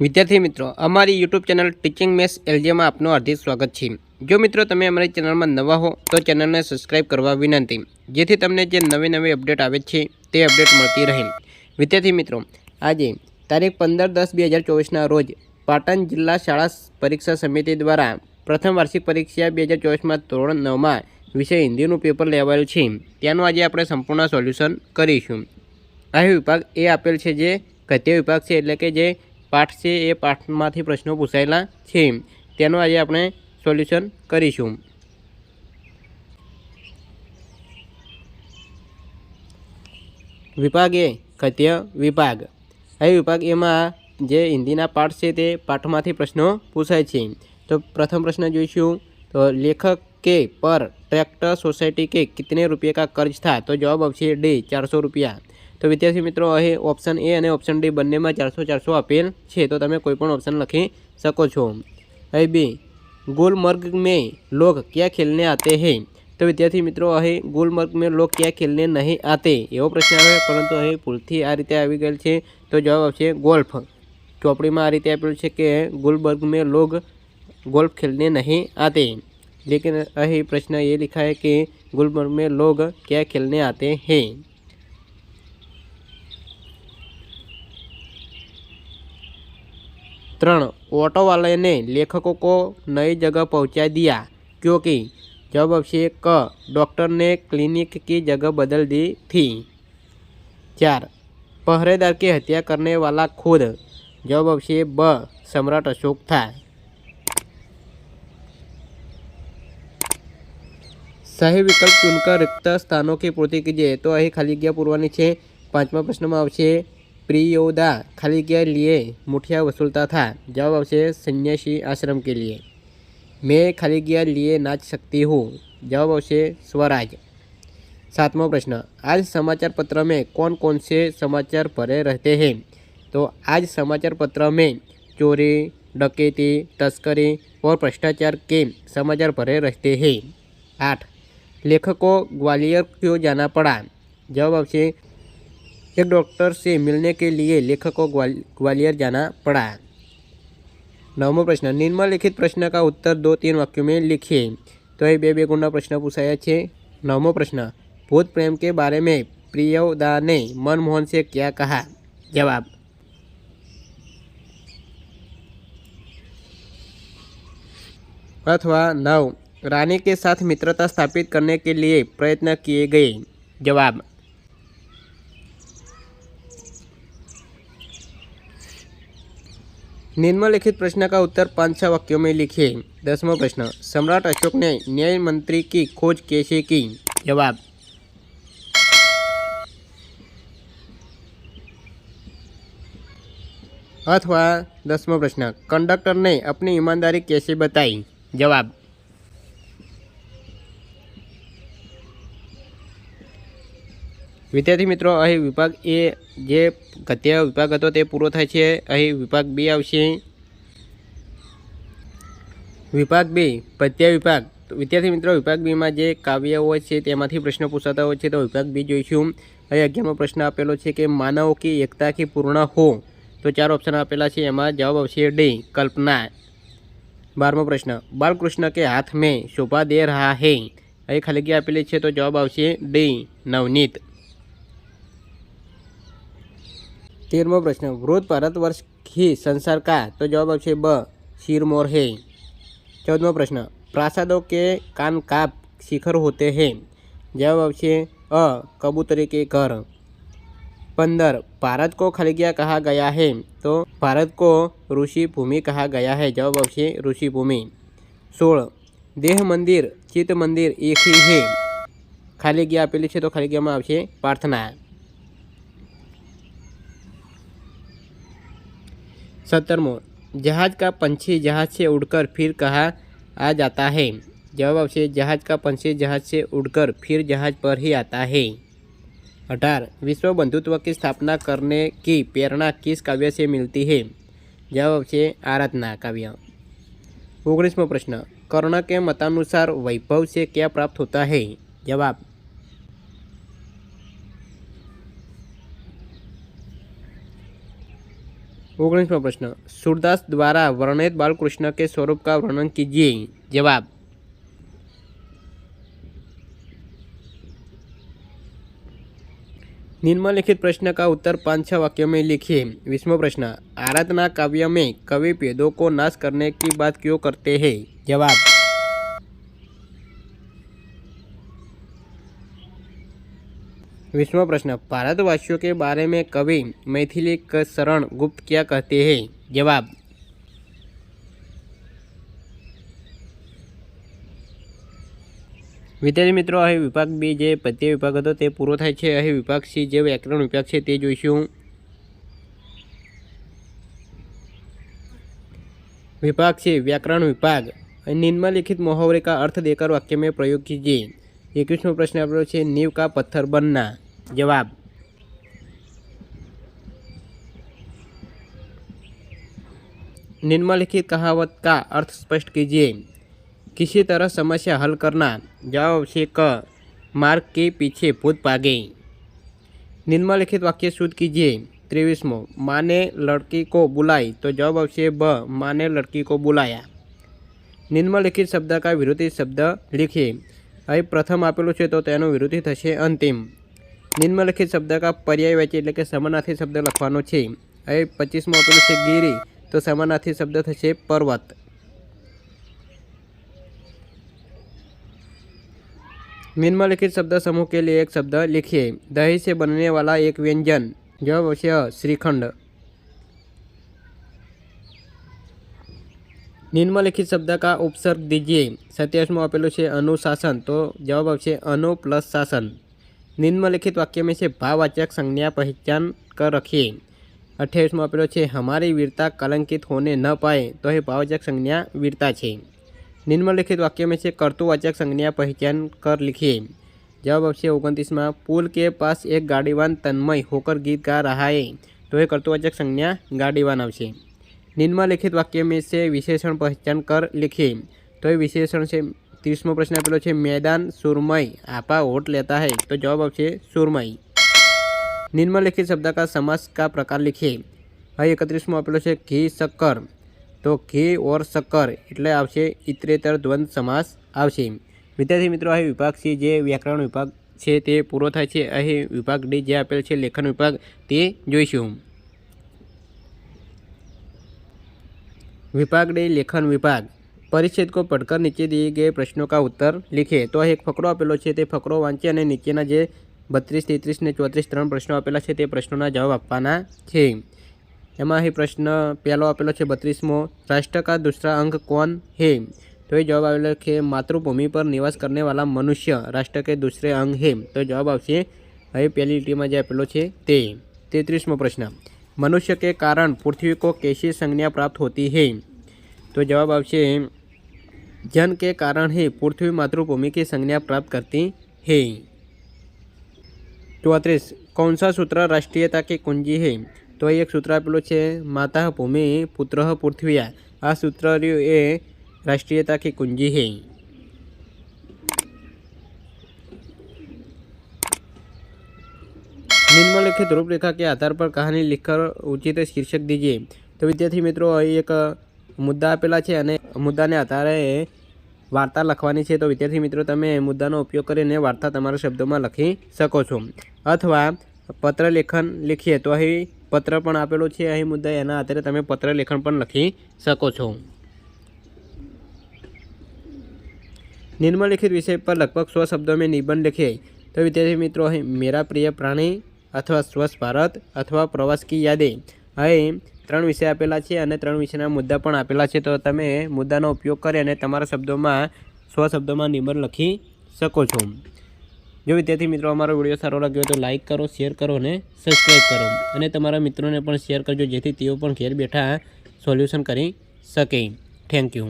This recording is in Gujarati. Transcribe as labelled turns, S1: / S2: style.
S1: વિદ્યાર્થી મિત્રો, અમારી યુટ્યુબ ચેનલ ટીચિંગ મેસ એલજીમાં આપનું હાર્દિક સ્વાગત છે. જો મિત્રો તમે અમારી ચેનલમાં નવા હો, તો ચેનલને સબસ્ક્રાઇબ કરવા વિનંતી. જેથી તમને જે નવી નવી અપડેટ આવે છે, તે અપડેટ મળતી રહે. વિદ્યાર્થી મિત્રો, આજે તારીખ પંદર દસ બે હજાર ચોવીસના રોજ પાટણ જિલ્લા શાળા પરીક્ષા સમિતિ દ્વારા પ્રથમ વાર્ષિક પરીક્ષા બે હજાર ચોવીસમાં ધોરણ નવમાં વિષય હિન્દીનું પેપર લેવાયેલું છે. ત્યાંનું આજે આપણે સંપૂર્ણ સોલ્યુશન કરીશું. આ વિભાગ એ આપેલ છે જે ગદ્ય વિભાગ છે, એટલે કે જે પાઠ છે, એ પાઠમાંથી પ્રશ્નો પૂછાયેલા છે. તેનું આજે આપણે સોલ્યુશન કરીશું. વિભાગ એ કથ્ય વિભાગ. હવે વિભાગ એમાં જે હિન્દીના પાઠ છે, તે પાઠમાંથી પ્રશ્નો પૂછાય છે. તો પ્રથમ પ્રશ્ન જોઈશું. તો લેખક કે પર ટ્રેક્ટર સોસાયટી કે કિતને રૂપિયા કા કર્જ થા? તો જવાબ આવશે ડી, ચારસો રૂપિયા. તો વિદ્યાર્થી મિત્રો અહીં ઓપ્શન એ અને ઓપ્શન ડી બંનેમાં ચારસો ચારસો આપેલ છે તો તમે કોઈ પણ ઓપ્શન લખી શકો છો અહીં બી गुलमर्ग में लोग क्या खेलने आते हैं તો વિદ્યાર્થી મિત્રો અહીં ગુલમર્ગ મેં લોગ ક્યાં ખેલને નહીં આતે એવો પ્રશ્ન આવે પરંતુ અહીં ભૂલથી આ રીતે આવી ગયેલ છે તો જવાબ આવશે ગોલ્ફ ચોપડીમાં આ રીતે આપેલું છે કે गुलमर्ग में लोग गोल्फ खेलने नहीं आते लेकिन અહીં પ્રશ્ન ये लिखा है कि गुलमर्ग में लोग क्या खेलने आते हैं ત્રણ ऑटो वाले ने लेखकों को नई जगह पहुंचा दिया क्योंकि जवाब આવશે ક डॉक्टर ने क्लिनिक की जगह बदल दी थी चार पहरेदार की हत्या करने वाला खुद जवाब આવશે ब सम्राट अशोक था સહી વિકલ્પ ચૂનકર રિક્ત સ્થાનો की પૂર્તિ कीजिए તો અહીં ખાલી જગ્યા પૂરવાની છે પાંચમા પ્રશ્નમાં આવશે प्रियोदा खाली के लिए मुठिया वसूलता था। जवाब उसे सन्यासी आश्रम के लिए। मैं खाली के लिए नाच सकती हूँ। जवाब उसे स्वराज। सातवां प्रश्न, आज समाचार पत्र में कौन कौन से समाचार भरे रहते हैं? तो आज समाचार पत्र में चोरी, डकैती, तस्करी और भ्रष्टाचार के समाचार भरे रहते हैं। आठ, लेखक को ग्वालियर क्यों जाना पड़ा? जवाब से एक डॉक्टर से मिलने के लिए लेखक को ग्वालियर जाना पड़ा। नवमो प्रश्न, निम्नलिखित प्रश्न का उत्तर दो तीन वाक्यों में लिखिए तो ये बे बेगुण प्रश्न पूछाया छे। नवमो प्रश्न, भूत प्रेम के बारे में प्रियदा ने मनमोहन से क्या कहा? जवाब। अथवा, नव, रानी के साथ मित्रता स्थापित करने के लिए प्रयत्न किए गए। जवाब। निम्नलिखित प्रश्न का उत्तर पाँच छह वाक्यों में लिखिए दसवां प्रश्न सम्राट अशोक ने न्याय मंत्री की खोज कैसे की जवाब अथवा दसवां प्रश्न कंडक्टर ने अपनी ईमानदारी कैसे बताई जवाब વિદ્યાર્થી મિત્રો, અહીં વિભાગ એ જે ગદ્ય વિભાગ હતો તે પૂરો થાય છે. અહીં વિભાગ બી આવશે. વિભાગ બી, પદ્ય વિભાગ. વિદ્યાર્થી મિત્રો, વિભાગ બીમાં જે કાવ્ય હોય છે તેમાંથી પ્રશ્ન પૂછાતા હોય છે તો વિભાગ બી જોઈશું. અહીં અગિયારમો પ્રશ્ન આપેલો છે કે માનવ કે એકતા કે પૂર્ણ હો? તો ચાર ઓપ્શન આપેલા છે. એમાં જવાબ આવશે ડી, કલ્પના. બારમો પ્રશ્ન, બાલકૃષ્ણ કે હાથ મેં શોભા દે રહા હે? અહીં ખાલી આપેલી છે તો જવાબ આવશે ડી, નવનીત. તેરમો પ્રશ્ન, વૃદ્ધ ભારત વર્ષ હી સંસાર કા? તો જવાબ આવશે બ શિરમોર હે. ચૌદમો પ્રશ્ન, પ્રાસાદો કે કાન કાપ શિખર હોતે હે? જવાબ આવશે અ, કબૂતરે કે ઘર. પંદર, ભારત કો ખલગિયા કહા ગયા હે? તો, ભારત કો ઋષિ ભૂમિ કહા ગયા હે? જવાબ આવશે ઋષિ ભૂમિ. સોળ, દેહ મંદિર, ચિત્ત મંદિર એકી હે ખાલી ગયા આપેલી છે તો ખાલી ગયામાં આવશે પ્રાર્થના. सत्तरवों जहाज़ का पंछी जहाज़ से उड़कर फिर कहा आ जाता है। जवाब आपसे जहाज़ का पंछी जहाज़ से उड़कर फिर जहाज़ पर ही आता है। अठारह विश्व बंधुत्व की स्थापना करने की प्रेरणा किस काव्य से मिलती है? जवाब आपसे आराधना काव्य। ओगनीसवा प्रश्न, कर्ण के मतानुसार वैभव से क्या प्राप्त होता है? जवाब ઓગણીસમો प्रश्न, सूरदास द्वारा वर्णित बालकृष्ण के स्वरूप का वर्णन कीजिए। जवाब। निम्नलिखित प्रश्न का उत्तर पाँच छह वाक्यों में लिखिए। विष्णु प्रश्न, आराधना काव्य में कवि पेदों को नाश करने की बात क्यों करते हैं? जवाब। विस्म प्रश्न भारतवासियों के बारे में कवि मैथिली क शरण गुप्त क्या कहते हैं जवाब વિદ્યાર્થી મિત્રો અહીં વિભાગ બી જે પદ્ય વિભાગ હતો તે પૂરો થાય છે અહીં વિભાગ સી જે વ્યાકરણ વિભાગ છે તે જોઈશું विभाग से व्याकरण विभाग निम्नलिखित मुहावरे का अर्थ देकर वाक्य में प्रयोग कीजिए इक्कीसमो प्रश्न आपको है नींव का पत्थर बनना जवाब निम्नलिखित कहावत का अर्थ स्पष्ट कीजिए किसी तरह समस्या हल करना जवाब से क मार्ग के पीछे भूत भागे निम्नलिखित वाक्य शुद्ध कीजिए ત્રેવીસમો માને લડકી को बुलाई तो जवाब આવશે ब माने लड़की को बुलाया નિમ્નલિખિત શબ્દ કા વિરોધી શબ્દ લીખીએ અહીં પ્રથમ આપેલું છે તો તેનો વિરોધી થશે અંતિમ નિમ્નલિખિત શબ્દ કા પર્યાયવાચી એટલે કે સમાનાર્થી શબ્દ લખવાનો છે અહીં પચીસમો આપેલું છે ગીરી તો સમાનાર્થી શબ્દ થશે પર્વત निम्नलिखित शब्द समूह के लिए एक शब्द लिखिए दही से बनने वाला एक व्यंजन जवाब આવશે શ્રીખંડ નિમ્નલિખિત શબ્દ કા ઉપસર્ગ દીજીએ. સત્યાવીસમાં આપેલું છે અનુશાસન. તો જવાબ આવશે અનુ પ્લસ શાસન. નિમ્નલિખિત વાક્ય મેં છે ભાવવાચક સંજ્ઞા પહેચાન કર રખીએ. અઠ્યાવીસમાં આપેલો છે હમારી વીરતા કલંકિત હોને ન પાય, તો એ ભાવવાચક સંજ્ઞા વીરતા છે. નિમ્નલિખિત વાક્ય મેં છે કર્તુવાચક સંજ્ઞા પહેચાન કર લીખીએ. જવાબ આવશે ઓગણત્રીસમાં, પુલ કે પાસ એક ગાડીવાન તન્મય હોકર ગીત ગા રહાએ તો એ કર્તુવાચક સંજ્ઞા ગાડીવાન આવશે. નિમ્નલિખિત વાક્ય મેં છે, વિશેષણ પહેચાન કર લખીએ તો એ વિશેષણ છે, ત્રીસમો પ્રશ્ન આપેલો છે, મેદાન સુરમય આપા હોટ લેતા હૈ? તો જવાબ આપશે સુરમય નિમ્નલિખિત શબ્દ કા સમાસ કા પ્રકાર લિખે. અહીં એકત્રીસમો આપેલો છે, ઘી શક્કર. તો ઘી ઓર શક્કર, એટલે આવશે ઇતરેતર દ્વંદ સમાસ આવશે. વિદ્યાર્થી મિત્રો, અહીં વિભાગ છે જે વ્યાકરણ વિભાગ છે તે પૂરો થાય છે. અહીં વિભાગ ડી જે આપેલ છે, લેખન વિભાગ, તે જોઈશું. विभाग डी लेखन विभाग परिच्छेद को पढ़कर नीचे दिए गए प्रश्नों का उत्तर लिखे तो એક ફકરો આપેલો છે તે ફકરો વાંચી અને નીચેના જે બત્રીસ તેત્રીસ ને ચોત્રીસ ત્રણ પ્રશ્નો આપેલા છે તે પ્રશ્નોના જવાબ આપવાના છે એમાં અહીં પ્રશ્ન પહેલો આપેલો છે બત્રીસમો राष्ट्र का दूसरा अंग कौन है तो ये जवाब आवेलो कि मातृभूमि पर निवास करने वाला मनुष्य राष्ट्र के दूसरे अंग है तो जवाब આવશે હવે પહેલી લીટીમાં જે આપેલો છે તે તેત્રીસમો પ્રશ્ન मनुष्य के कारण पृथ्वी को कैसी संज्ञा प्राप्त होती है तो जवाब આવશે जन के कारण ही पृथ्वी मातृभूमि की संज्ञा प्राप्त करती है चौंतीस कौन सा सूत्र राष्ट्रीयता की कुंजी है તો એક સૂત્ર આપેલું છે માતા ભૂમિ પુત્ર પૃથ્વીયા આ સૂત્ર રહ્યું એ राष्ट्रीयता की कुंजी है निम्नलिखित रूपरेखा के आधार पर कहानी लिखकर उचित शीर्षक दीजिए તો વિદ્યાર્થી મિત્રો અહીં એક મુદ્દા આપેલા છે અને મુદ્દાને આધારે વાર્તા લખવાની છે તો વિદ્યાર્થી મિત્રો તમે મુદ્દાનો ઉપયોગ કરીને વાર્તા તમારા શબ્દોમાં લખી શકો છો અથવા પત્ર લેખન લીખીએ તો અહીં પત્ર પણ આપેલો છે અહીં મુદ્દા એના આધારે તમે પત્ર લેખન પણ લખી શકો છો निम्नलिखित विषय पर लगभग सौ शब्दों में निबंध लिखे तो विद्यार्थी मित्रों અહીં મેરા પ્રિય પ્રાણી અથવા સ્વચ્છ ભારત અથવા પ્રવાસ કી યાદે. અહીં ત્રણ વિષય આપેલા છે અને ત્રણ વિષયના મુદ્દા પણ આપેલા છે. તો તમે મુદ્દાનો ઉપયોગ કરી અને તમારા શબ્દોમાં, સ્વ શબ્દોમાં નિબંધ લખી શકો છો. જો વિદ્યાર્થી મિત્રો અમારો વીડિયો સારો લાગ્યો તો લાઇક કરો, શેર કરો અને સબસ્ક્રાઈબ કરો. અને તમારા મિત્રોને પણ શેર કરજો જેથી તેઓ પણ ઘેર બેઠા સોલ્યુશન કરી શકે. Thank you.